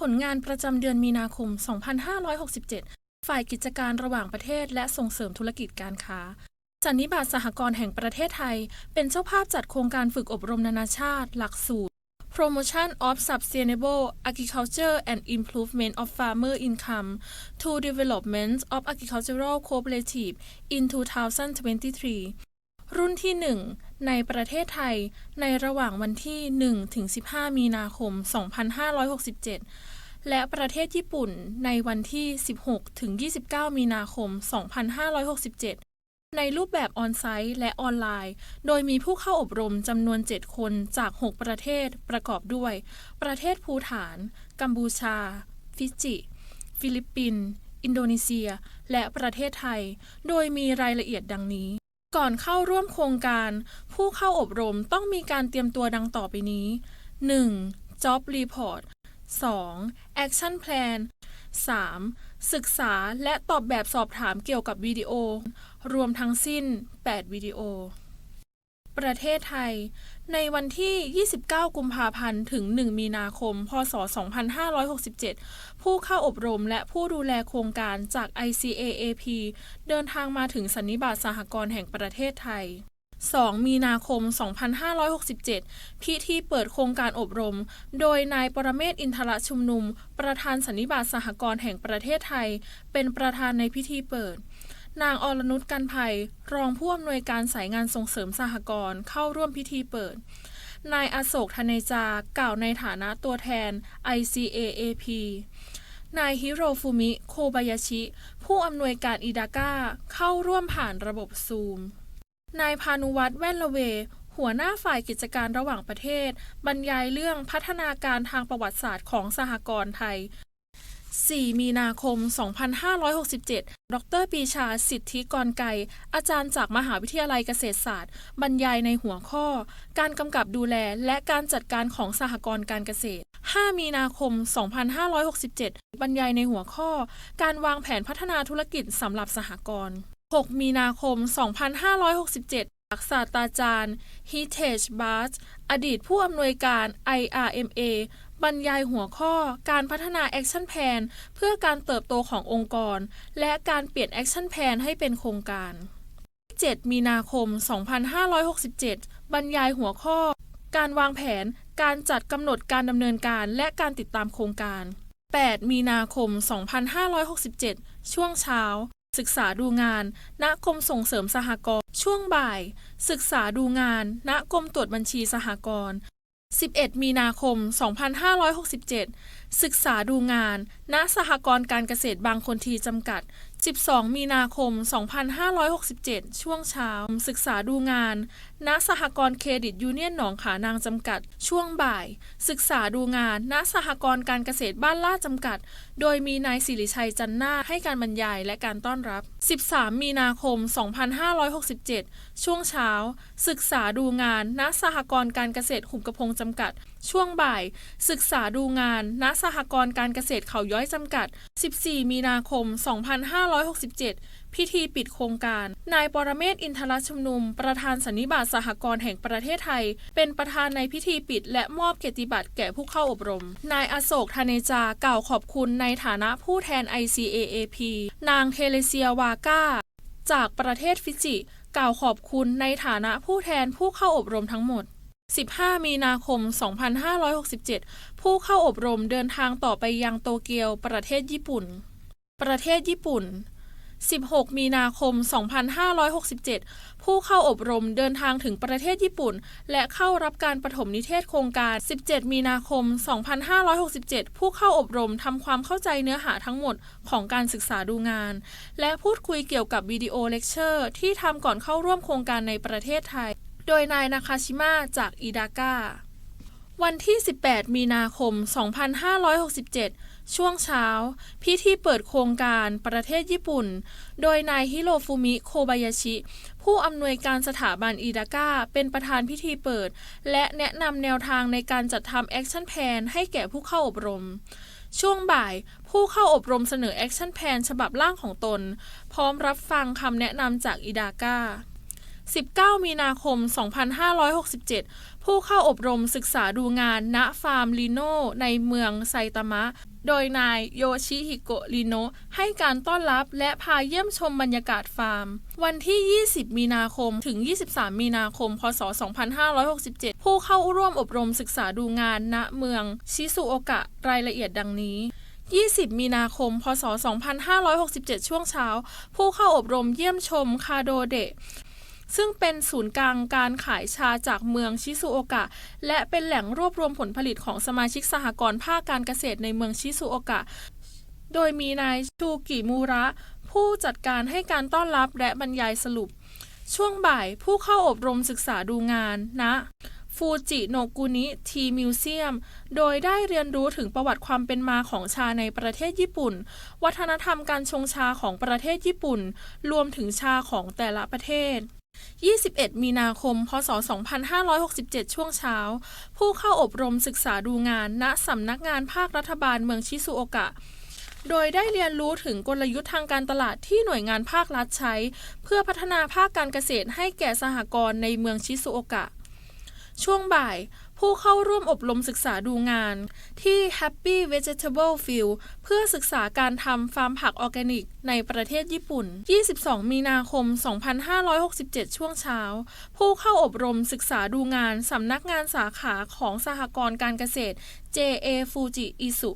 ผลงานประจำเดือนมีนาคม 2567 ฝ่ายกิจการระหว่างประเทศและส่งเสริมธุรกิจการค้าสันนิบาตสหกรณ์แห่งประเทศไทย เป็นเจ้าภาพจัดโครงการฝึกอบรมนานาชาติ หลักสูตร Promotion of Sustainable Agriculture and Improvement of Farmer Income to Development of Agricultural Cooperative in 2023 รุ่นที่ 1 ในประเทศไทยในระหว่างวันที่ 1 ถึง 15 มีนาคม 2567 และประเทศญี่ปุ่นในวันที่ 16 ถึง 29 มีนาคม 2567 ในรูปแบบออนไซต์และออนไลน์ โดยมีผู้เข้าอบรมจำนวน 7 คนจาก 6 ประเทศประกอบด้วย ประเทศภูฐาน กัมพูชา ฟิจิ ฟิลิปปินส์อินโดนีเซีย และประเทศไทย โดยมีรายละเอียดดังนี้ ก่อนเข้าร่วมโครงการ ผู้เข้าอบรมต้องมีการเตรียมตัวดังต่อไปนี้ 1. Job Report 2. Action Plan 3. ศึกษาและตอบแบบสอบถามเกี่ยวกับวิดีโอ รวมทั้งสิ้น 8 วิดีโอ ประเทศไทย ในวันที่ 29 กุมภาพันธ์ ถึง 1 มีนาคม พศ 2567 ผู้เข้าอบรมและผู้ดูแลโครงการจาก ICAAP เดินทางมาถึงสันนิบาตสหกรณ์แห่งประเทศไทย 2 มีนาคม 2567 พิธีเปิดโครงการอบรม โดยนายปรเมศร์อินทรชุมนุม ประธานสันนิบาตสหกรณ์แห่งประเทศไทย เป็นประธานในพิธีเปิด นางอรนุชกันภัย รองผู้อำนวยการสายงานส่งเสริมสหกรณ์เข้าร่วมพิธีเปิด นายอโศกธเนจากล่าวในฐานะตัวแทน ICAAP นายฮิโรฟุมิ โคบายาชิ ผู้อำนวยการอิดาก้าเข้าร่วมผ่านระบบซูม นายพานุวัฒน์แว่นละเว หัวหน้าฝ่ายกิจการระหว่างประเทศ บรรยายเรื่องพัฒนาการทางประวัติศาสตร์ของสหกรณ์ไทย 4 มีนาคม 2567 ดรปีชาสิทธิกรไกรอาจารย์จากมหาวิทยาลัยเกษตรศาสตร์ บรรยายในหัวข้อ การกำกับดูแลและการจัดการของสหกรณ์การเกษตร 5 มีนาคม 2567 บรรยายในหัวข้อ การวางแผนพัฒนาธุรกิจสำหรับสหกรณ์ 6 มีนาคม 2567จากศาสตราจารย์ฮิเทชบาร์อดีตผู้อำนวยการ IRMA บรรยายหัวข้อการพัฒนา Action Plan เพื่อการเติบโตขององค์กร และการเปลี่ยน Action Plan ให้เป็นโครงการ 7 มีนาคม 2567 บรรยายหัวข้อ การวางแผน การจัดกำหนดการดำเนินการ และการติดตามโครงการ 8 มีนาคม 2567 ช่วงเช้า ศึกษาดูงาน ณ กรมส่งเสริมสหกรณ์ ช่วงบ่าย ศึกษาดูงาน ณ กรมตรวจบัญชีสหกรณ์ 11 มีนาคม 2567 ศึกษาดูงาน ณ สหกรณ์การเกษตรบางคนทีจำกัด 12 มีนาคม 2567 ช่วงเช้า ศึกษาดูงาน ณ สหกรณ์เครดิตยูเนียนหนองขานางจำกัด ช่วงบ่าย ศึกษาดูงาน ณ สหกรณ์การเกษตรบ้านล่าจำกัด โดยมีนายสิริชัยจันนาให้การบรรยายและการต้อนรับ 13 มีนาคม 2567 ช่วงเช้า ศึกษาดูงาน ณ สหกรณ์การเกษตรหุบกระพงจำกัด ช่วงบ่าย ศึกษาดูงาน ณ สหกรณ์การเกษตรเขาย้อยจำกัด 14 มีนาคม 2567 พิธีปิดโครงการ นายปรเมศอินทรชุมนุม ประธานสันนิบาตสหกรณ์แห่งประเทศไทย เป็นประธานในพิธีปิด และมอบเกียรติบัตรแก่ผู้เข้าอบรม นายอโศกธเนจากล่าวขอบคุณในฐานะผู้แทน ICAAP นางเทเลเซียวาก้า จากประเทศฟิจิ กล่าวขอบคุณในฐานะผู้แทนผู้เข้าอบรมทั้งหมด 15 มีนาคม 2567 ผู้เข้าอบรมเดินทางต่อไปยังโตเกียว ประเทศญี่ปุ่น ประเทศญี่ปุ่น 16 มีนาคม 2567 ผู้เข้าอบรมเดินทางถึงประเทศญี่ปุ่น และเข้ารับการปฐมนิเทศโครงการ 17 มีนาคม 2567 ผู้เข้าอบรมทำความเข้าใจเนื้อหาทั้งหมดของการศึกษาดูงาน และพูดคุยเกี่ยวกับวิดีโอเลคเชอร์ที่ทำก่อนเข้าร่วมโครงการในประเทศไทย โดยนายนาคาชิมะจากอิดาก้า วันที่ 18 มีนาคม 2567 ช่วงเช้า พิธีเปิดโครงการประเทศญี่ปุ่น โดยนายฮิโรฟุมิโคบายาชิ ผู้อำนวยการสถาบันอิดาก้า เป็นประธานพิธีเปิด และแนะนำแนวทางในการจัดทำแอคชั่นแพนให้แก่ผู้เข้าอบรมช่วงบ่ายผู้เข้าอบรมเสนอแอคชั่นแพนฉบับร่างของตน พร้อมรับฟังคำแนะนำจากอิดาก้า 19 มีนาคม 2567 ผู้เข้าอบรมศึกษาดูงานณฟาร์มลิโนในเมืองไซตามะ โดยนายโยชิฮิโกะริโนให้การต้อนรับและพาเยี่ยมชมบรรยากาศฟาร์ม วันที่ 20 มีนาคม ถึง 23 มีนาคม พศ 2567 ผู้เข้าร่วมอบรมศึกษาดูงานณเมืองชิซุโอกะรายละเอียดดังนี้20 มีนาคม พศ 2567 ช่วงเช้า ผู้เข้าอบรมเยี่ยมชมคาโดเดะ ซึ่งเป็นศูนย์กลางการขายชาจากเมืองชิซุโอกะ และเป็นแหล่งรวบรวมผลผลิตของสมาชิกสหกรณ์ภาคการเกษตรในเมืองชิซุโอกะ โดยมีนายชูกิมูระ ผู้จัดการให้การต้อนรับและบรรยายสรุป ช่วงบ่ายผู้เข้าอบรมศึกษาดูงานณฟูจิโนกุนิทีมิวเซียม โดยได้เรียนรู้ถึงประวัติความเป็นมาของชาในประเทศญี่ปุ่น วัฒนธรรมการชงชาของประเทศญี่ปุ่น รวมถึงชาของแต่ละประเทศ 21 มีนาคม พศ 2567 ช่วงเช้า ผู้เข้าอบรมศึกษาดูงาน ณ สำนักงานภาครัฐบาลเมืองชิซูโอกะ โดยได้เรียนรู้ถึงกลยุทธ์ทางการตลาดที่หน่วยงานภาครัฐใช้ เพื่อพัฒนาภาคการเกษตรให้แก่สหกรณ์ในเมืองชิซูโอกะ ช่วงบ่าย ผู้เข้าร่วมอบรมศึกษาดูงาน ที่ Happy Vegetable Field เพื่อศึกษาการทำฟาร์มผักออร์แกนิก ในประเทศญี่ปุ่น 22 มีนาคม 2567 ช่วงเช้า ผู้เข้าอบรมศึกษาดูงานสำนักงานสาขาของสหกรณ์การเกษตร JA Fuji Isu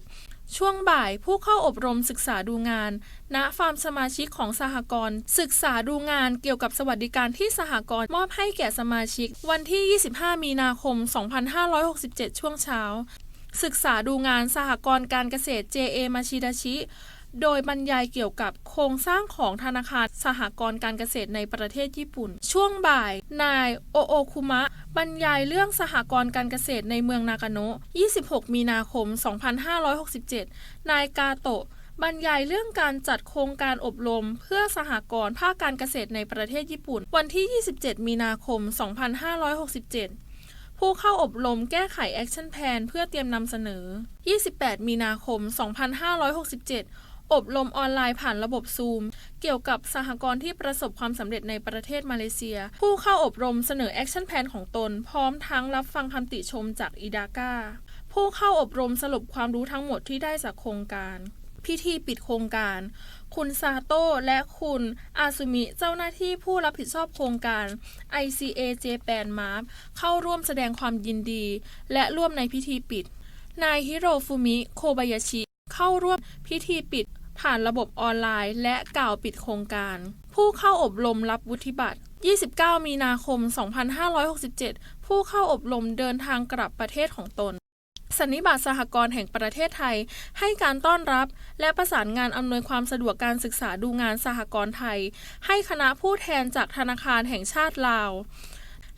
ช่วงบ่ายผู้เข้าอบรมศึกษาดูงาน ณ ฟาร์มสมาชิกของสหกรณ์ศึกษาดูงานเกี่ยวกับสวัสดิการที่สหกรณ์มอบให้แก่สมาชิก วันที่ 25 มีนาคม 2567 ช่วงเช้า ศึกษาดูงานสหกรณ์การเกษตร JA มาชิดาชิ โดยบรรยายเกี่ยวกับโครงสร้างของธนาคารสหกรณ์การเกษตรในประเทศญี่ปุ่น ช่วงบ่าย นายโอโอคุมะ บรรยายเรื่องสหกรณ์การเกษตรในเมืองนากาโนะ 26 มีนาคม 2567 นายกาโตะบรรยายเรื่องการจัดโครงการอบรม เพื่อสหกรณ์ภาคการเกษตรในประเทศญี่ปุ่น วันที่ 27 มีนาคม 2567 ผู้เข้าอบรมแก้ไขแอคชั่นแพลนเพื่อเตรียมนำเสนอ 28 มีนาคม 2567 อบรมออนไลน์ผ่านระบบซูม เกี่ยวกับสหกรณ์ที่ประสบความสำเร็จในประเทศมาเลเซีย ผู้เข้าอบรมเสนอแอคชั่นแพลนของตน พร้อมทั้งรับฟังคำติชมจากอิดาก้าผู้เข้าอบรมสรุปความรู้ทั้งหมดที่ได้จากโครงการ พิธีปิดโครงการ คุณซาโต้และคุณอาซุมิเจ้าหน้าที่ผู้รับผิดชอบโครงการ ICA Japan m a r เข้าร่วมแสดงความยินดี และร่วมในพิธีปิด นายฮิโรฟุมิ โคบายาชิ เข้าร่วมพิธีปิด ผ่านระบบออนไลน์ และกล่าวปิดโครงการ ผู้เข้าอบรมรับวุฒิบัตร 29 มีนาคม 2567 ผู้เข้าอบรมเดินทางกลับประเทศของตนสันนิบาตสหกรณ์แห่งประเทศไทย ให้การต้อนรับและประสานงานอำนวยความสะดวกการศึกษาดูงานสหกรณ์ไทย ให้คณะผู้แทนจากธนาคารแห่งชาติลาว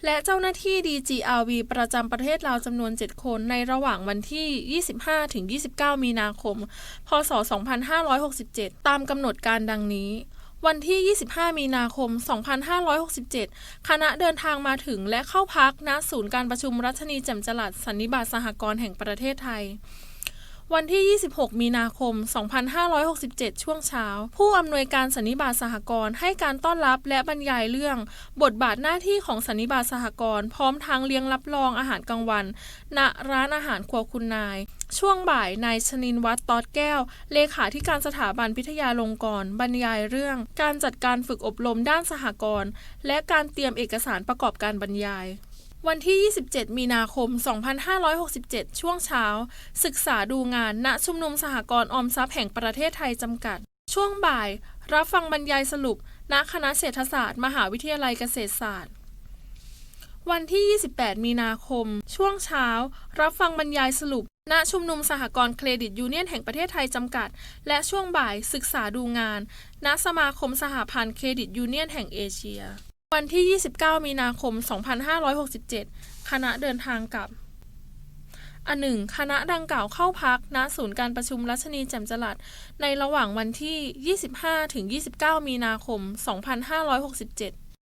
และเจ้าหน้าที่ DGRV ประจำประเทศลาวจำนวน 7 คนในระหว่างวันที่ 25-29 มีนาคม พศ 2567 ตามกำหนดการดังนี้วันที่ 25 มีนาคม 2567 คณะเดินทางมาถึงและเข้าพักณศูนย์การประชุมรัชนีแจ่มจลัดสันนิบาตสหกรณ์แห่งประเทศไทย วันที่ 26 มีนาคม 2567 ช่วงเช้า ผู้อำนวยการสันนิบาตสหกรณ์ให้การต้อนรับและบรรยายเรื่อง บทบาทหน้าที่ของสันนิบาตสหกรณ์พร้อมทั้งเลี้ยงรับรองอาหารกลางวัน ณร้านอาหารครัวคุณนาย ช่วงบ่ายนายชนินวัฒน์ตอดแก้ว เลขาธิการสถาบันพิทยาลงกรณ์บรรยายเรื่อง การจัดการฝึกอบรมด้านสหกรณ์และการเตรียมเอกสารประกอบการบรรยาย วันที่ 27 มีนาคม 2567 ช่วงเช้า ศึกษาดูงาน ณ ชุมนุมสหกรณ์ออมทรัพย์แห่งประเทศไทยจำกัด ช่วงบ่าย รับฟังบรรยายสรุป ณ คณะเศรษฐศาสตร์ มหาวิทยาลัยเกษตรศาสตร์ วันที่ 28 มีนาคม ช่วงเช้า รับฟังบรรยายสรุป ณ ชุมนุมสหกรณ์เครดิตยูเนียนแห่งประเทศไทยจำกัด และช่วงบ่ายศึกษาดูงาน ณ สมาคมสหพันธ์เครดิตยูเนียนแห่งเอเชีย วันที่ 29 มีนาคม 2567 คณะเดินทางกลับ อันหนึ่ง คณะดังกล่าวเข้าพัก ณ ศูนย์การประชุมรัชนีแจ่มจลัดในระหว่างวันที่ 25-29 มีนาคม 2567